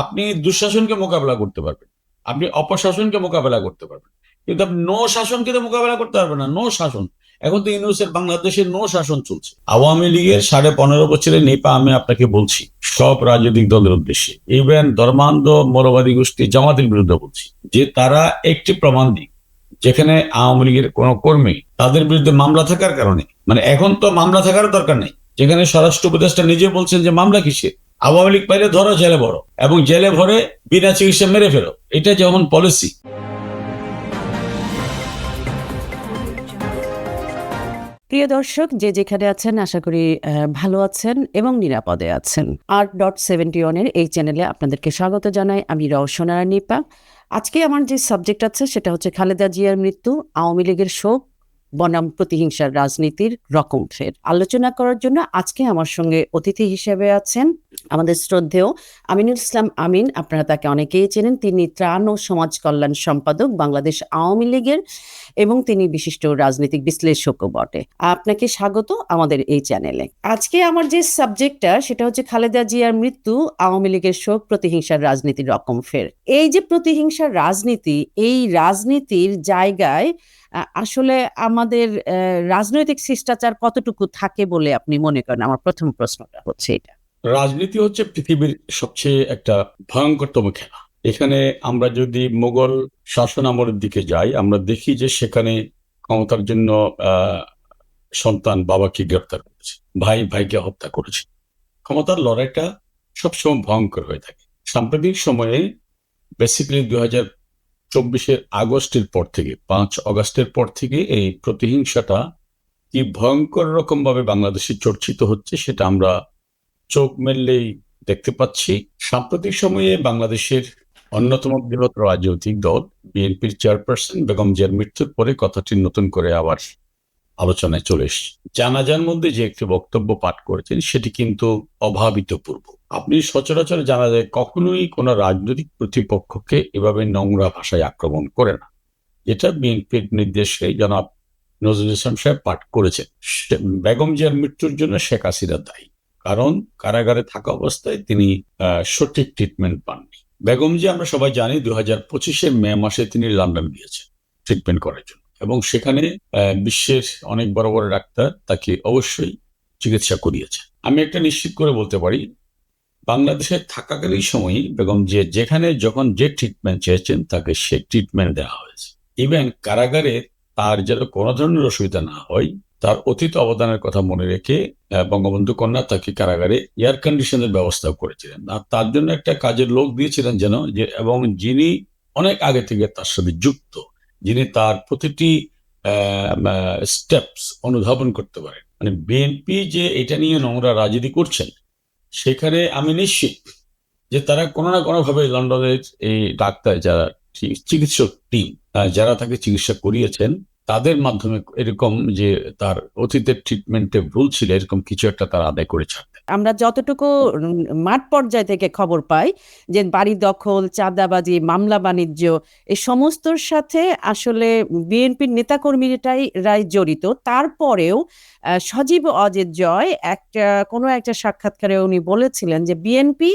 আপনি দুঃশাসনকে মোকাবেলা করতে পারবেন। আপনি অপশাসনকে মোকাবেলা করতে পারবেন। কিন্তু আপনি নো শাসনকে তো মোকাবেলা করতে পারবেন না। নো শাসন। এখন তো ইউনুসের বাংলাদেশের নো শাসন চলছে। আওয়ামী লীগের সাড়ে পনেরো বছরের নেপা আমি আপনাকে বলছি, সব রাজনৈতিক দলের উদ্দেশ্যে। ইভেন ধর্মান্ধ মৌলবাদী গোষ্ঠী জামাতের বিরুদ্ধে বলছি যে তারা একটি প্রমাণ দিক, যেখানে আওয়ামী লীগের কোন কর্মী তাদের বিরুদ্ধে মামলা থাকার কারণে মানে এখন তো মামলা থাকার দরকার নেই, যেখানে স্বরাষ্ট্র উপদেষ্টা নিজে বলছেন যে মামলা কিসে আওয়ামী লীগ পাইলে ধরো জেলে ভরো এবং জেলে ভরে বিনা চিকিৎসা মেরে ফেলো এটা যেমন পলিসি প্রিয় দর্শক, যে যেখানে আছেন, আশা করি ভালো আছেন এবং নিরাপদে আছেন। আর্ট ডট সেভেন্টি ওয়ানের এই চ্যানেলে আপনাদেরকে স্বাগত জানাই। আমি রওশনারা নিপা। আজকে আমার যে সাবজেক্ট আছে, সেটা হচ্ছে খালেদা জিয়ার মৃত্যু, আওয়ামী লীগের শোক বনাম প্রতিহিংসার রাজনীতির রকম ফের। আলোচনা করার জন্য আজকে আমার সঙ্গে অতিথি হিসেবে আছেন আমাদের শ্রদ্ধেয় আমিনুল ইসলাম আমিন। আপনারা তাকে অনেকেই চেনেন। তিনি ত্রাণ ও সমাজ কল্যাণ সম্পাদক বাংলাদেশ আওয়ামী লীগের এবং তিনি বিশিষ্ট রাজনৈতিক বিশ্লেষকও বটে। আপনাকে স্বাগত আমাদের এই চ্যানেলে। আজকে আমার যে সাবজেক্টটা, সেটা হচ্ছে খালেদা জিয়ার মৃত্যু, আওয়ামী লীগের শোক, প্রতিহিংসার রাজনীতির রকম ফের। এই যে প্রতিহিংসার রাজনীতি, এই রাজনীতির জায়গায় আসলে আমাদের রাজনৈতিক শিষ্টাচার কতটুকু থাকে বলে আপনি মনে করেন? আমার প্রথম প্রশ্নটা হচ্ছে এটা। রাজনীতি হচ্ছে পৃথিবীর সবচেয়ে একটা ভয়ঙ্করতম খেলা। এখানে আমরা যদি মোগল শাসন আমলের দিকে যাই, আমরা দেখি যে সেখানে ক্ষমতার জন্য সন্তান বাবাকে গ্রেপ্তার করেছে, ভাই, ভাইকে হত্যা করেছে। ক্ষমতার লড়াইটা সবসময় ভয়ঙ্কর হয়ে থাকে। সাম্প্রতিক সময়ে বেসিক্যালি দুই হাজার চব্বিশের আগস্টের পর থেকে, পাঁচ অগস্টের পর থেকে এই প্রতিহিংসাটা কি ভয়ঙ্কর রকম ভাবে বাংলাদেশে চর্চিত হচ্ছে সেটা আমরা চোখ মেললেই দেখতে পাচ্ছি। সাম্প্রতিক সময়ে বাংলাদেশের অন্যতম বৃহৎ রাজনৈতিক দল, বিএনপির চেয়ারপারসন বেগম জিয়ার মৃত্যুর পরে কথাটি নতুন করে আবার আলোচনায় চলে এসছে। জানাজার মধ্যে যে একটি বক্তব্য পাঠ করেছেন সেটি কিন্তু অভাবিতপূর্ব। আপনি সচরাচর জানা যায় কখনোই কোনো রাজনৈতিক প্রতিপক্ষকে এভাবে নোংরা ভাষায় আক্রমণ করে না। এটা বিএনপির নির্দেশে জনাব নজরুল ইসলাম সাহেব পাঠ করেছেন। বেগম জিয়ার মৃত্যুর জন্য শেখ হাসিনা দায়ী। কারণ কারাগারে থাকা অবস্থায় তিনি সঠিক ট্রিটমেন্ট পাননি। বেগম জি আমরা সবাই জানি দু হাজার পঁচিশে মে মাসে তিনি লন্ডন গিয়েছেন ট্রিটমেন্ট করার জন্য। এবং সেখানে বিশ্বের অনেক বড় বড় ডাক্তার তাকে অবশ্যই চিকিৎসা করিয়েছে আমি একটা নিশ্চিত করে বলতে পারি বাংলাদেশে থাকাকালীন সময়ই বেগম যে যেখানে যখন যে ট্রিটমেন্ট চেয়েছেন, তাকে সে ট্রিটমেন্ট দেওয়া হয়েছে। ইভেন কারাগারে তার যেন কোনো ধরনের অসুবিধা না হয়, তার অতীত অবদানের কথা মনে রেখে বঙ্গবন্ধু কন্যা তাকে কারাগারে এয়ার কন্ডিশনের ব্যবস্থাও করেছিলেন। আর তার জন্য একটা কাজের লোক দিয়েছিলেন যেন, যে এবং যিনি অনেক আগে থেকে তার সাথে যুক্ত, যিনি তার প্রতিটি স্টেপস অনুধাবন করতে পারেন। মানে বিএনপি যে এটা নিয়ে নোংরা রাজনীতি করছেন সেখানে আমি নিশ্চিত যে তারা কোনো না কোনো ভাবে লন্ডনের এই ডাক্তার যারা চিকিৎসক টিম যারা তাকে চিকিৎসা করিয়েছেন তাদের মাধ্যমে এরকম যে তার অতীতের ট্রিটমেন্টে ভুল ছিল, এরকম কিছু একটা তারা আদায় করে ছাড়তেন। আমরা যতটুকু মাঠ পর্যায় থেকে খবর পাই যে বাড়ি দখল, চাঁদাবাজি, মামলা বাণিজ্য এই সমস্তর সাথে আসলে বিএনপির নেতাকর্মীরাই রায় জড়িত। তারপরেও সজীব অজিত জয় একটা, কোনো একটা সাক্ষাৎকারে উনি বলেছিলেন যে বিএনপি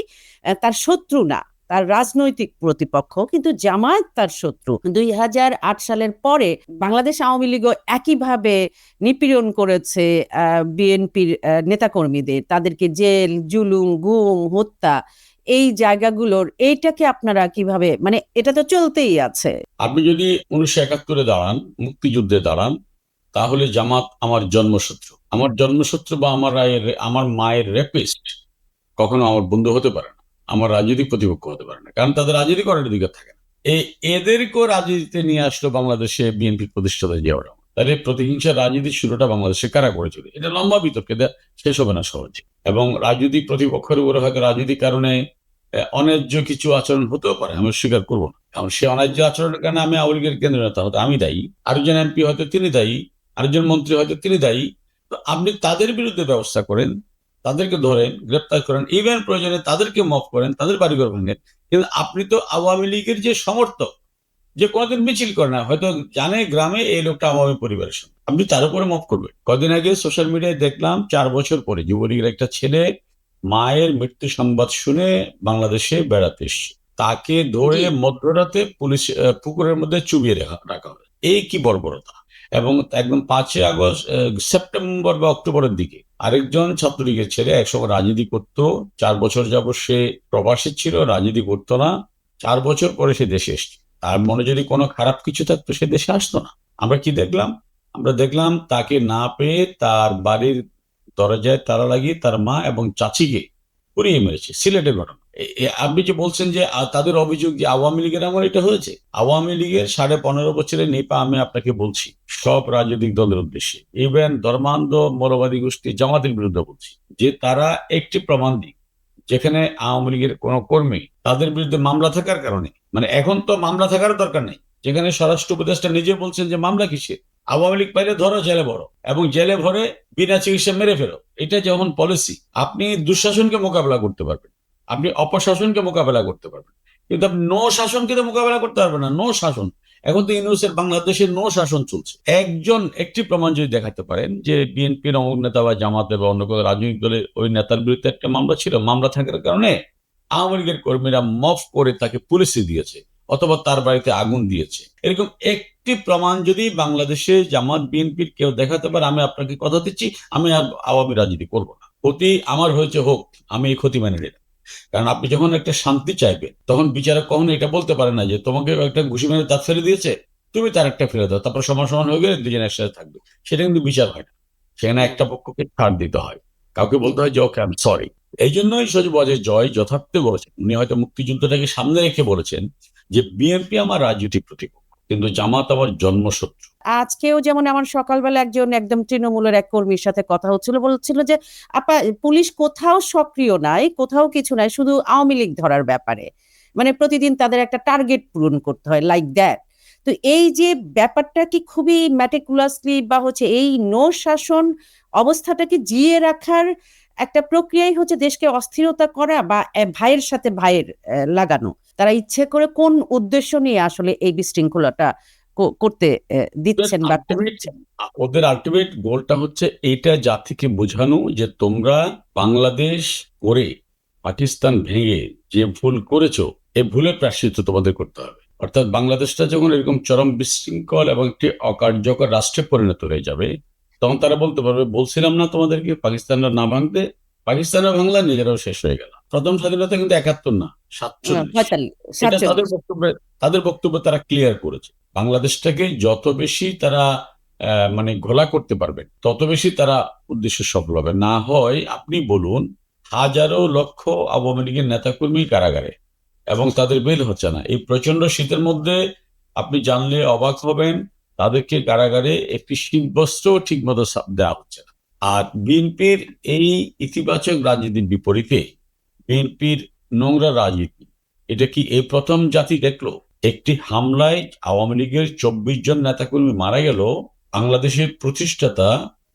তার শত্রু না। তার রাজনৈতিক প্রতিপক্ষ, কিন্তু জামায়াত তার শত্রু। দুই হাজার আট সালের পরে বাংলাদেশ আওয়ামী লীগও একইভাবে নিপীড়ন করেছে বিএনপির নেতাকর্মীদের। তাদেরকে জেল, জুলুম, গুম, হত্যা এই জায়গাগুলোর, এইটাকে আপনারা কীভাবে মানে এটা তো চলতেই আছে। আপনি যদি উনিশশো একাত্তরে দাঁড়ান, মুক্তিযুদ্ধে দাঁড়ান, তাহলে জামাত আমার জন্মসূত্র আমার জন্মসূত্র বা আমার আমার মায়ের রেপিস্ট কখনো আমার বন্ধু হতে পারে না। আমার রাজনৈতিক প্রতিপক্ষ হতে পারে না। কারণ তাদের রাজনীতি করার অধিকার থাকে না। এই এদেরকেও রাজনীতিতে নিয়ে আসলো বাংলাদেশে বিএনপি প্রতিষ্ঠাতা জিয়াউর রহমান। তাহলে প্রতিহিংসা রাজনীতির শুরুটা বাংলাদেশে কারা করেছিল এটা লম্বা বিতর্ক শেষ হবে না সহজে। এবং রাজনৈতিক প্রতিপক্ষের উপরে হয়তো রাজনৈতিক কারণে অন্যায্য কিছু আচরণ হতেও পারে, আমি স্বীকার করব না। কারণ সে অন্যায্য আচরণের কারণে আমি আওয়ামী লীগের কেন্দ্র নেতা হয়তো আমি দায়ী। আরেকজন এমপি হয়তো তিনি দায়ী, আরেকজন মন্ত্রী হয়তো তিনি দায়ী। তো আপনি তাদের বিরুদ্ধে ব্যবস্থা করেন তাদেরকে ধরেন গ্রেপ্তার করেন ইভেন প্রয়োজনে তাদেরকে মফ করেন তাদের বাড়িঘর ভাঙেন। কিন্তু আপনি তো আওয়ামী লীগের যে সমর্থক যে কোনোদিন মিছিল করে না হয়তো জানে গ্রামে এই লোকটা আওয়ামী পরিবারের সঙ্গে। আপনি তার উপরে মফ করবেন। কদিন আগে সোশ্যাল মিডিয়ায় দেখলাম চার বছর পরে যুবলীগের একটা ছেলে মায়ের মৃত্যু সংবাদ শুনে বাংলাদেশে বেড়াতে এসছে। তাকে ধরে মধ্যরাতে পুলিশ পুকুরের মধ্যে চুবিয়ে রাখা রাখা হবে। এই কি বর্বরতা? এবং একদম পাঁচই আগস্ট সেপ্টেম্বর বা অক্টোবরের দিকে আরেকজন ছাত্রলীগের ছেলে একসময় রাজনীতি করত, চার বছর যাব সে প্রবাসী ছিল, রাজনীতি করতো না, চার বছর পরে সে দেশে এসছে। তার মনে যদি কোনো খারাপ কিছু থাকতো, সে দেশে আসতো না। আমরা কি দেখলাম? আমরা দেখলাম তাকে না পেয়ে তার বাড়ির দরজায় তারা লাগিয়ে তার মা এবং চাচিকে পুড়িয়ে মেরেছে, সিলেটের ঘটনা। আপনি যে বলছেন যে তাদের অভিযোগ যে আওয়ামী লীগের আমার এটা হয়েছে, আওয়ামী লীগের সাড়ে পনেরো বছরের নেপা আমি আপনাকে বলছি, সব রাজনৈতিক দলের উদ্দেশ্যে। ইভেন ধর্মান্ধ মৌলবাদী গোষ্ঠী, জামাতের বিরুদ্ধে বলছি, যে তারা একটি প্রমাণ দিক, যেখানে আওয়ামী লীগের কোন কর্মী তাদের বিরুদ্ধে মামলা থাকার কারণে মানে এখন তো মামলা থাকার দরকার নেই, যেখানে স্বরাষ্ট্র উপদেষ্টা নিজে বলছেন যে মামলা কিসে আওয়ামী লীগ পাইলে ধরো জেলে ভরো এবং জেলে ভরে বিনা চিকিৎসা মেরে ফেরো। এটা যেমন পলিসি আপনি দুঃশাসনকে মোকাবেলা করতে পারবেন, আপনি অপশাসনকে মোকাবেলা করতে পারবেন। কিন্তু আপনি নো শাসনকে তো মোকাবেলা করতে পারবেন না নো শাসন। এখন তো ইউনুসের বাংলাদেশের নো শাসন চলছে। একজন, একটি প্রমাণ যদি দেখাতে পারেন যে বিএনপির অমুক নেতা বা জামাতে বা অন্য কোনো রাজনৈতিক দলের ওই নেতার বিরুদ্ধে একটা মামলা ছিল, মামলা থাকার কারণে আওয়ামী লীগের কর্মীরা মফ করে তাকে পুলিশে দিয়েছে। অথবা তার বাড়িতে আগুন দিয়েছে। এরকম একটি প্রমাণ যদি বাংলাদেশে জামাত বিএনপির কেউ দেখাতে পারে, আমি আপনাকে কথা দিচ্ছি, আমি আর আওয়ামী রাজনীতি করব না। ক্ষতি আমার হয়েছে হোক, আমি এই ক্ষতি মেনে নিলাম। কারণ আপনি যখন একটা শান্তি চাইবেন, তখন বিচারক কখনো এটা বলতে পারে না যে, তোমাকে একটা ঘুষি মেরে দাঁত ফেলে দিয়েছে, তুমি তার একটা ফেলে দাও, তারপর সমান সমান হয়ে গেলে দুজন একসাথে থাকবে। সেটা কিন্তু বিচার হয় না। সেখানে একটা পক্ষকে ছাড় দিতে হয়। কাউকে বলতে হয় যে, ওকে আমি সরি এই জন্যই সজীব জয় যথার্থ বলেছেন। উনি হয়তো মুক্তিযুদ্ধটাকে সামনে রেখে বলেছেন যে, বিএনপি আমার রাজনৈতিক প্রতিপক্ষ, কিন্তু জামাত আমার জন্মশত্রু। আজকেও যেমন আমার সকালবেলা একজন একদম তৃণমূলের এক কর্মীর সাথে কথা হচ্ছিল, বলছিল যে, আপা, পুলিশ কোথাও সক্রিয় নাই, কোথাও কিছু নাই, শুধু আওয়ামী লীগ ধরার ব্যাপারে। মানে প্রতিদিন তাদের একটা টার্গেট পূরণ করতে হয়, লাইক দ্যাট। তো এই যে ব্যাপারটা কি খুবই ম্যাটিকুলাসলি বা হচ্ছে এই নো শাসন অবস্থাটাকে জিয়ে রাখার একটা প্রক্রিয়াই হচ্ছে দেশকে অস্থিরতা করা বা ভাইয়ের সাথে ভাইয়ের লাগানো। তারা ইচ্ছে করে কোন উদ্দেশ্য নিয়ে আসলে এই বিশৃঙ্খলাটা করতে দিচ্ছেন বা ওদের আলটিমেট গোলটা হচ্ছে এইটা জাতিকে বোঝানো যে তোমরা বাংলাদেশ করে পাকিস্তান ভেঙে যে ভুল করেছ এই ভুলের প্রাশ্চিত্য তোমাদের করতে হবে। অর্থাৎ বাংলাদেশটা যখন এরকম চরম বিশৃঙ্খল এবং একটি অকার্যকর রাষ্ট্রে পরিণত হয়ে যাবে তখন তারা বলতে পারবে বলছিলাম না তোমাদেরকে পাকিস্তানরা না ভাঙতে পাকিস্তানরা ভাঙলা নিজেরাও শেষ হয়ে গেল। প্রথম স্বাধীনতা কিন্তু একাত্তর না সাতচল্লিশ। এটা তাদের বক্তব্যে তাদের বক্তব্য তারা ক্লিয়ার করেছে। বাংলাদেশটাকে যত বেশি তারা মানে ঘোলা করতে পারবে তত বেশি তারা উদ্দেশ্য সফল হবে। না হয় আপনি বলুন হাজারো লক্ষ আওয়ামী লীগের নেতাকর্মী কারাগারে এবং তাদের বেল হচ্ছে না। এই প্রচণ্ড শীতের মধ্যে আপনি জানলে অবাক হবেন তাদেরকে কারাগারে একটি শীতবস্ত্র ঠিক মতো দেওয়া হচ্ছে না। আর বিএনপির এই ইতিবাচক রাজনীতির বিপরীতে বিএনপির নোংরা রাজনীতি, এটা কি এই প্রথম জাতি দেখল? একটি হামলায় আওয়ামী লীগের চব্বিশ জন নেতাকর্মী মারা গেল, বাংলাদেশের প্রতিষ্ঠাতা,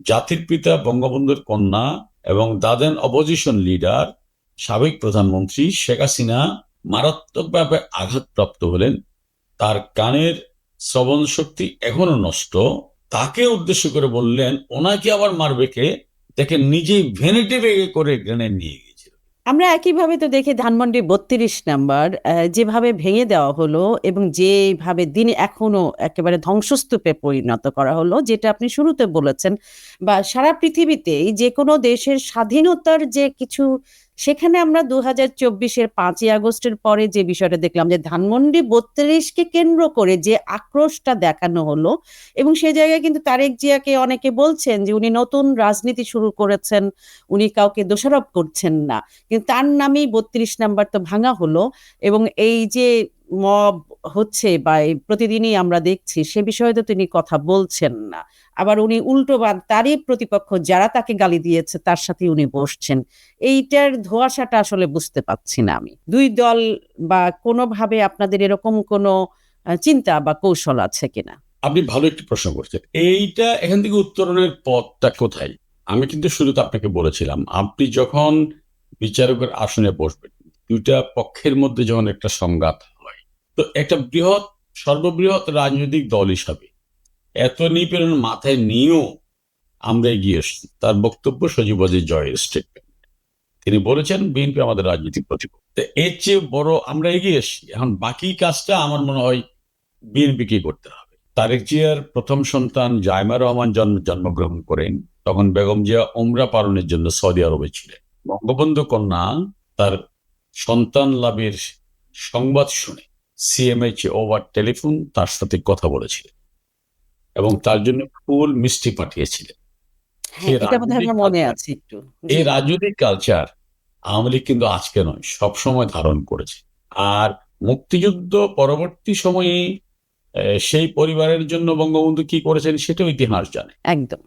জাতির পিতা, বঙ্গবন্ধুর কন্যা এবং দাদেন অপোজিশন লিডার সাবেক প্রধানমন্ত্রী শেখ হাসিনা মারাত্মকভাবে আঘাতপ্রাপ্ত হলেন। তার কানের শ্রবণ শক্তি এখনও নষ্ট, তাকে উদ্দেশ্য করে বললেন, ওনাকে আবার মারবে কে? দেখে নিজেই ভেনিটি বেগে করে গ্রেনেড নিয়ে আমরা একইভাবে তো দেখি ধানমন্ডি বত্রিশ নাম্বার যেভাবে ভেঙে দেওয়া হলো এবং যেভাবে দিনে এখনও একেবারে ধ্বংসস্তূপে পরিণত করা হলো, যেটা আপনি শুরুতে বলেছেন, বা সারা পৃথিবীতেই যে কোনো দেশের স্বাধীনতার যে কিছু সেখানে আমরা দু হাজার চব্বিশের পাঁচই আগস্টের পরে যে বিষয়টা দেখলাম যে ধানমন্ডি বত্রিশকে কেন্দ্র করে যে আক্রোশটা দেখানো হলো এবং সে জায়গায় কিন্তু তারেক জিয়াকে অনেকে বলছেন যে উনি নতুন রাজনীতি শুরু করেছেন, উনি কাউকে দোষারোপ করছেন না। কিন্তু তার নামেই বত্রিশ নাম্বার তো ভাঙা হলো এবং এই যে মব হচ্ছে বা প্রতিদিনই আমরা দেখছি সে বিষয়ে তো তিনি কথা বলছেন না। আবার উনি উল্টো বা তারই প্রতিপক্ষ যারা তাকে গালি দিয়েছে, তার সাথে উনি বসছেন। এইটার ধোঁয়াশাটা আসলে বুঝতে পাচ্ছি না আমি। দুই দল বা কোনোভাবে আপনাদের এরকম কোনো চিন্তা বা কৌশল আছে কিনা? আপনি ভালো একটি প্রশ্ন করছেন। এইটা এখান থেকে উত্তরণের পথটা কোথায়? আমি কিন্তু শুরুতে আপনাকে বলেছিলাম, আপনি যখন বিচারকের আসনে বসবেন, দুইটা পক্ষের মধ্যে যখন একটা সংঘাত হয়, তো একটা বৃহৎ, সর্ববৃহৎ রাজনৈতিক দল হিসাবে এত নিপীড়ন মাথায় নিয়েও আমরা এগিয়ে এসছি। তার বক্তব্য সজীব অজয় জয়ের স্টেটমেন্ট তিনি বলেছেন, বিএনপি আমাদের রাজনৈতিক প্রতিপক্ষ। এর চেয়ে বড় আমরা এগিয়ে এসেছি। এখন বাকি কাজটা আমার মনে হয় বিএনপিকে করতে হবে। তারেক জিয়ার প্রথম সন্তান জায়মা রহমান জন্ম জন্মগ্রহণ করেন। তখন বেগম জিয়া ওমরা পালনের জন্য সৌদি আরবে ছিলেন। বঙ্গবন্ধু কন্যা তার সন্তান লাভের সংবাদ শুনে সিএমএইচ ওভার টেলিফোন তার সাথে কথা বলেছিলেন। এবং তার জন্য ফুল মিষ্টি পাঠিয়েছিলেন। হ্যাঁ, মনে এই রাজনৈতিক কালচার আওয়ামী লীগ কিন্তু আজকে নয় সব সময় ধারণ করেছে। আর মুক্তিযুদ্ধ পরবর্তী সময়ে সেই পরিবারের জন্য বঙ্গবন্ধু কি করেছেন সেটাও ইতিহাস জানে। একদম।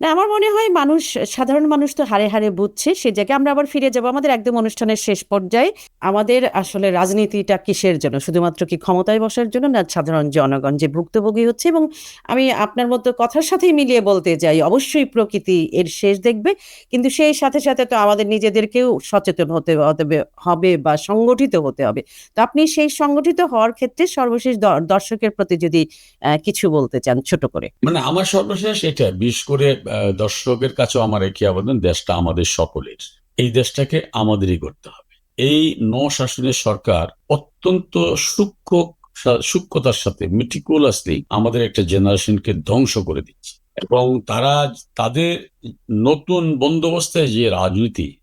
না, আমার মনে হয় মানুষ, সাধারণ মানুষ তো হারে হারে বুঝছে সে জায়গায় আমরা আবার ফিরে যাব। আমাদের একদম অনুষ্ঠানের শেষ পর্যায়ে আমাদের আসলে রাজনীতিটা কিসের জন্য? শুধুমাত্র কি ক্ষমতায় বসার জন্য না সাধারণ জনগণ যে ভুক্তভোগী হচ্ছে? এবং আমি আপনার মতো কথার সাথেই মিলিয়ে বলতে চাই, অবশ্যই প্রকৃতি এর শেষ দেখবে, কিন্তু সেই সাথে সাথে তো আমাদের নিজেদেরকেও সচেতন হতে হবে- বা সংগঠিত হতে হবে। তো আপনি সেই সংগঠিত হওয়ার ক্ষেত্রে সর্বশেষ দর্শকের প্রতি যদি কিছু বলতে চান ছোট করে। মানে আমার সর্বশেষ এটা, বিশেষ করে দর্শকের কাছেও আমার একই আবেদন, দেশটা আমাদের সকলের। এই দেশটাকে আমাদেরই করতে হবে। এই ন শাসনের সরকার অত্যন্ত সূক্ষ্ম, সূক্ষ্মতার সাথে মিটিকুলাসলি আমাদের একটা জেনারেশনকে ধ্বংস করে দিচ্ছে। এবং তারা তাদের নতুন বন্দোবস্তে যে রাজনীতি,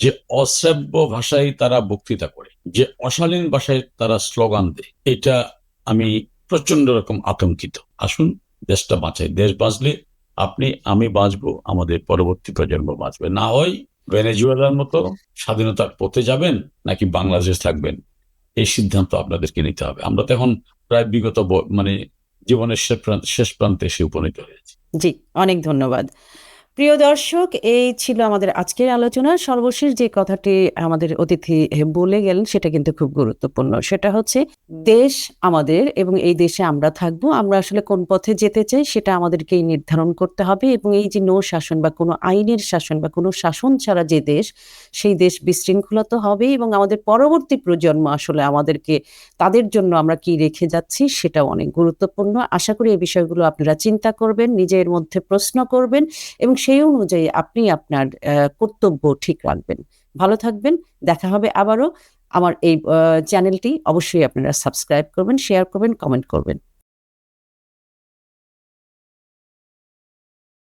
যে অশ্রাব্য ভাষায় তারা বক্তৃতা করে, যে অশালীন ভাষায় তারা স্লোগান দেয়, এটা আমি প্রচণ্ড রকম আতঙ্কিত। আসুন, দেশটা বাঁচাই। দেশ বাঁচলে আপনি, আমি বাঁচব, আমাদের পরবর্তী প্রজন্ম বাঁচবে। না হয় ভেনেজুয়েলার মতো স্বাধীনতার পথে যাবেন, নাকি বাংলাদেশ থাকবেন। এই সিদ্ধান্ত আপনাদেরকে নিতে হবে। আমরা তো এখন প্রায় বিগত মানে জীবনের শেষ প্রান্তে এসে উপনীত হয়েছি। জি, অনেক ধন্যবাদ। প্রিয় দর্শক, এই ছিল আমাদের আজকের আলোচনা। সর্বশেষ যে কথাটি আমাদের অতিথি বলে গেলেন, সেটা কিন্তু খুব গুরুত্বপূর্ণ। সেটা হচ্ছে, দেশ আমাদের এবং এই দেশে আমরা থাকব। আমরা আসলে কোন পথে যেতে চাই, সেটা আমাদেরকেই নির্ধারণ করতে হবে এবং এই যে নো শাসন বা কোনো আইনের শাসন বা কোনো শাসন ছাড়া যে দেশ, সেই দেশ বিশৃঙ্খলা তো হবে এবং আমাদের পরবর্তী প্রজন্ম আসলে আমাদেরকে তাদের জন্য আমরা কি রেখে যাচ্ছি, সেটাও অনেক গুরুত্বপূর্ণ। আশা করি এই বিষয়গুলো আপনারা চিন্তা করবেন, নিজের মধ্যে প্রশ্ন করবেন এবং সেই অনুযায়ী আপনি আপনার কর্তব্য ঠিক রাখবেন। ভালো থাকবেন, দেখা হবে আবারও। আমার এই চ্যানেলটি অবশ্যই আপনারা সাবস্ক্রাইব করবেন, শেয়ার করবেন, কমেন্ট করবেন।